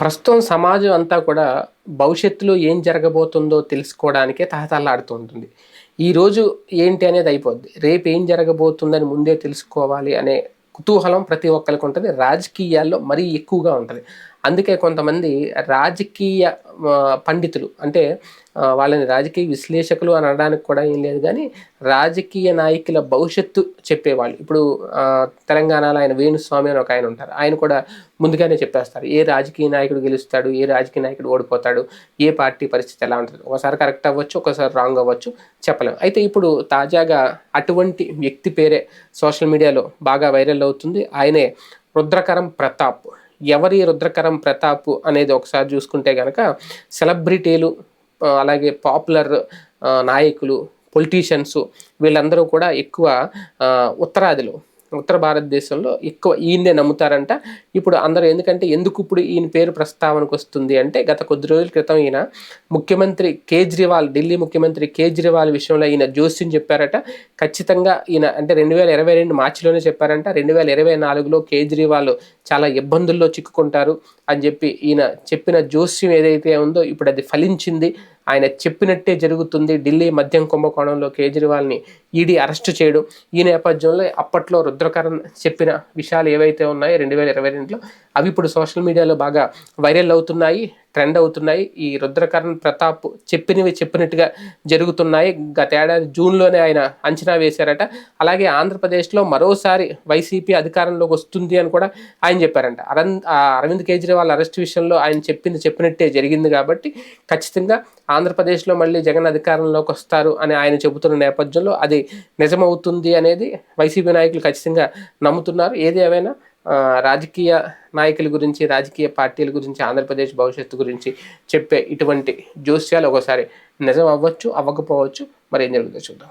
ప్రస్తుతం సమాజం అంతా కూడా భవిష్యత్తులో ఏం జరగబోతుందో తెలుసుకోవడానికే తహతహలాడుతూ ఉంటుంది. ఈరోజు ఏంటి అనేది అయిపోద్ది. రేపు ఏం జరగబోతుందని ముందే తెలుసుకోవాలి అనే కుతూహలం ప్రతి ఒక్కరికి ఉంటుంది. రాజకీయాల్లో మరీ ఎక్కువగా ఉంటుంది. అందుకే కొంతమంది రాజకీయ పండితులు అంటే వాళ్ళని రాజకీయ విశ్లేషకులు అని అనడానికి కూడా ఏం లేదు కానీ రాజకీయ నాయకుల భవిష్యత్తు చెప్పేవాళ్ళు. ఇప్పుడు తెలంగాణలో ఆయన వేణుస్వామి అని ఒక ఆయన ఉంటారు. ఆయన కూడా ముందుగానే చెప్పేస్తారు. ఏ రాజకీయ నాయకుడు గెలుస్తాడు ఏ రాజకీయ నాయకుడు ఓడిపోతాడు ఏ పార్టీ పరిస్థితి ఎలా ఉంటుంది? ఒకసారి కరెక్ట్ అవ్వచ్చు ఒకసారి రాంగ్ అవ్వచ్చు చెప్పలేము అయితే ఇప్పుడు తాజాగా అటువంటి వ్యక్తి పేరే సోషల్ మీడియాలో బాగా వైరల్ అవుతుంది. ఆయనే రుద్రకరం ప్రతాప్. ఎవరి రుద్రకరం ప్రతాప్ అనేది ఒకసారి చూసుకుంటే కనుక సెలబ్రిటీలు అలాగే పాపులర్ నాయకులు పొలిటీషియన్స్ వీళ్ళందరూ కూడా ఎక్కువ ఉత్తరాదిలో ఉత్తర భారతదేశంలో ఎక్కువ ఈయన్నే నమ్ముతారంట. ఇప్పుడు అందరూ ఎందుకంటే ఎందుకు ఇప్పుడు ఈయన పేరు ప్రస్తావనకు వస్తుంది అంటే గత కొద్ది రోజుల క్రితం ఈయన ముఖ్యమంత్రి కేజ్రీవాల్ ఢిల్లీ ముఖ్యమంత్రి కేజ్రీవాల్ విషయంలో ఈయన జోస్యం చెప్పారట. ఖచ్చితంగా ఈయన అంటే రెండు వేల ఇరవై రెండు మార్చిలోనే చెప్పారంట. రెండు వేల ఇరవై నాలుగులో కేజ్రీవాల్ చాలా ఇబ్బందుల్లో చిక్కుకుంటారు అని చెప్పి ఈయన చెప్పిన జోస్యం ఏదైతే ఉందో ఇప్పుడు అది ఫలించింది. ఆయన చెప్పినట్టే జరుగుతుంది. ఢిల్లీ మద్యం కుంభకోణంలో కేజ్రీవాల్ని ఈడీ అరెస్టు చేయడం. ఈ నేపథ్యంలో అప్పట్లో రుద్రకరణ్ చెప్పిన విషయాలు ఏవైతే ఉన్నాయో రెండు వేల ఇరవై రెండులో అవి ఇప్పుడు సోషల్ మీడియాలో బాగా వైరల్ అవుతున్నాయి ట్రెండ్ అవుతున్నాయి. ఈ రుద్రకరణ్ ప్రతాప్ చెప్పినవి చెప్పినట్టుగా జరుగుతున్నాయి. గత ఏడాది జూన్లోనే ఆయన అంచనా వేశారట. అలాగే ఆంధ్రప్రదేశ్లో మరోసారి వైసీపీ అధికారంలోకి వస్తుంది అని కూడా ఆయన చెప్పారంట. అరవింద్ అరవింద్ కేజ్రీవాల్ అరెస్ట్ విషయంలో ఆయన చెప్పింది చెప్పినట్టే జరిగింది కాబట్టి ఖచ్చితంగా ఆంధ్రప్రదేశ్లో మళ్ళీ జగన్ అధికారంలోకి వస్తారు అని ఆయన చెబుతున్న నేపథ్యంలో అది నిజమవుతుంది అనేది వైసీపీ నాయకులు ఖచ్చితంగా నమ్ముతున్నారు. ఏది ఏమైనా రాజకీయ నాయకుల గురించి రాజకీయ పార్టీల గురించి ఆంధ్రప్రదేశ్ భవిష్యత్తు గురించి చెప్పే ఇటువంటి జోస్యాలు ఒకసారి నిజం అవ్వచ్చు అవ్వకపోవచ్చు. మరి ఏం జరుగుతుందో చూద్దాం.